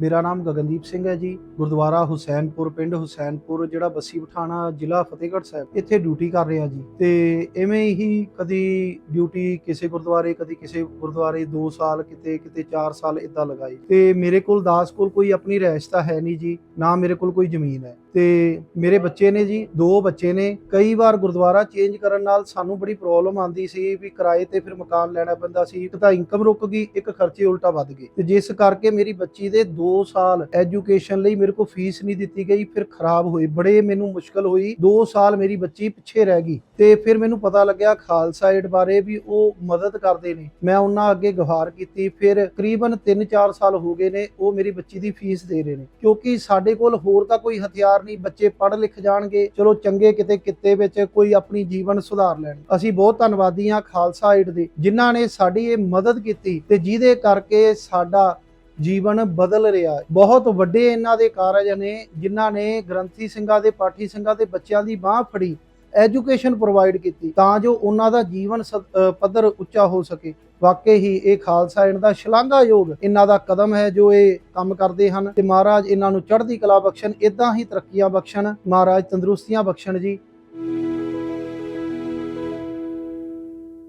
ਮੇਰਾ ਨਾਮ ਗਗਨਦੀਪ ਸਿੰਘ ਹੈ ਜੀ, ਗੁਰਦੁਆਰਾ ਹੁਸੈਨਪੁਰ, ਪਿੰਡ ਹੁਸੈਨਪੁਰ, ਜਿਹੜਾ ਬੱਸੀ ਪਠਾਣਾ ਜ਼ਿਲ੍ਹਾ ਫਤਿਹਗੜ੍ਹ ਸਾਹਿਬ, ਇੱਥੇ ਡਿਊਟੀ ਕਰ ਰਿਹਾ ਜੀ। ਤੇ ਐਵੇਂ ਹੀ ਕਦੀ ਡਿਊਟੀ ਕਿਸੇ ਗੁਰਦੁਆਰੇ, ਕਦੀ ਕਿਸੇ ਗੁਰਦੁਆਰੇ 2 ਸਾਲ ਕਿਤੇ ਕਿਤੇ 4 ਸਾਲ ਇਦਾਂ ਲਗਾਈ ਤੇ ਮੇਰੇ ਕੋਲ, ਦਾਸ ਕੋਲ ਕੋਈ ਆਪਣੀ ਰਹਿਸ਼ ਤਾਂ ਹੈ ਨਹੀਂ ਜੀ, ਨਾ ਮੇਰੇ ਕੋਲ ਕੋਈ ਜ਼ਮੀਨ ਹੈ। ਤੇ ਮੇਰੇ ਬੱਚੇ ਨੇ ਜੀ, ਦੋ ਬੱਚੇ ਨੇ, ਕਈ ਵਾਰ ਗੁਰਦੁਆਰਾ ਚੇਂਜ ਕਰਨ ਨਾਲ ਸਾਨੂੰ ਬੜੀ ਪ੍ਰੋਬਲਮ ਆਂਦੀ ਸੀ ਵੀ ਕਿਰਾਏ ਤੇ ਫਿਰ ਮਕਾਨ ਲੈਣਾ ਪੈਂਦਾ ਸੀ, ਇੱਕ ਤਾਂ ਇਨਕਮ ਰੁਕ ਗਈ, ਇੱਕ ਖਰਚੇ ਉਲਟਾ ਵੱਧ ਗਏ। ਤੇ ਜਿਸ ਕਰਕੇ ਮੇਰੀ ਬੱਚੀ ਦੇ 2 ਸਾਲ ਐਜੂਕੇਸ਼ਨ ਲਈ ਮੇਰੇ ਕੋਲ ਫੀਸ ਨਹੀਂ ਦਿੱਤੀ ਗਈ, ਫਿਰ ਖਰਾਬ ਹੋਏ, ਬੜੇ ਮੈਨੂੰ ਮੁਸ਼ਕਲ ਹੋਈ 2 ਸਾਲ ਮੇਰੀ ਬੱਚੀ ਪਿੱਛੇ ਰਹਿ ਗਈ। ਤੇ ਫਿਰ ਮੈਨੂੰ ਪਤਾ ਲੱਗਿਆ ਖਾਲਸਾ ਏਡ ਬਾਰੇ ਵੀ ਉਹ ਮਦਦ ਕਰਦੇ ਨੇ। ਮੈਂ ਉਹਨਾਂ ਅੱਗੇ ਗੁਹਾਰ ਕੀਤੀ, ਫਿਰ ਤਕਰੀਬਨ 3-4 ਸਾਲ ਹੋ ਗਏ ਨੇ, ਉਹ ਮੇਰੀ ਬੱਚੀ ਦੀ ਫੀਸ ਦੇ ਰਹੇ ਨੇ। ਕਿਉਂਕਿ ਸਾਡੇ ਕੋਲ ਹੋਰ ਤਾਂ ਕੋਈ ਹਥਿਆਰ ਨਹੀਂ ਬੱਚੇ ਪੜ੍ਹ ਲਿਖ ਜਾਣਗੇ, ਚਲੋ ਚੰਗੇ ਕਿਤੇ ਕਿੱਤੇ ਵਿੱਚ ਕੋਈ ਆਪਣੀ ਜੀਵਨ ਸੁਧਾਰ ਲੈਣ। ਅਸੀਂ ਬਹੁਤ ਧੰਨਵਾਦੀ ਹਾਂ ਖਾਲਸਾ ਏਡ ਦੇ, ਜਿਨ੍ਹਾਂ ਨੇ ਸਾਡੀ ਇਹ ਮਦਦ ਕੀਤੀ ਤੇ ਜਿਹਦੇ ਕਰਕੇ ਸਾਡਾ ਜੀਵਨ ਬਦਲ ਰਿਹਾ। ਬਹੁਤ ਵੱਡੇ ਇਹਨਾਂ ਦੇ ਕਾਰਜ ਨੇ, ਜਿਨ੍ਹਾਂ ਨੇ ਗ੍ਰੰਥੀ ਸਿੰਘਾਂ ਦੇ, ਪਾਠੀ ਸਿੰਘਾਂ ਦੇ ਬੱਚਿਆਂ ਦੀ ਬਾਹ ਫੜੀ। ਐਜੂਕੇਸ਼ਨ ਪ੍ਰੋਵਾਈਡ ਕੀਤੀ ਤਾਂ ਜੋ ਉਹਨਾਂ ਦਾ ਜੀਵਨ ਪੱਧਰ ਉੱਚਾ ਹੋ ਸਕੇ। ਵਾਕਈ ਹੀ ਇਹ ਖਾਲਸਾ ਏਡ ਦਾ ਸ਼ਲਾਘਾਯੋਗ ਇਹਨਾਂ ਦਾ ਕਦਮ ਹੈ ਜੋ ਇਹ ਕੰਮ ਕਰਦੇ ਹਨ। ਤੇ ਮਹਾਰਾਜ ਇਹਨਾਂ ਨੂੰ ਚੜ੍ਹਦੀ ਕਲਾ ਬਖਸ਼ਣ ਇਦਾਂ ਹੀ ਤਰੱਕੀਆਂ ਬਖਸ਼ਣ। ਮਹਾਰਾਜ ਤੰਦਰੁਸਤੀਆਂ ਬਖਸ਼ਣ ਜੀ।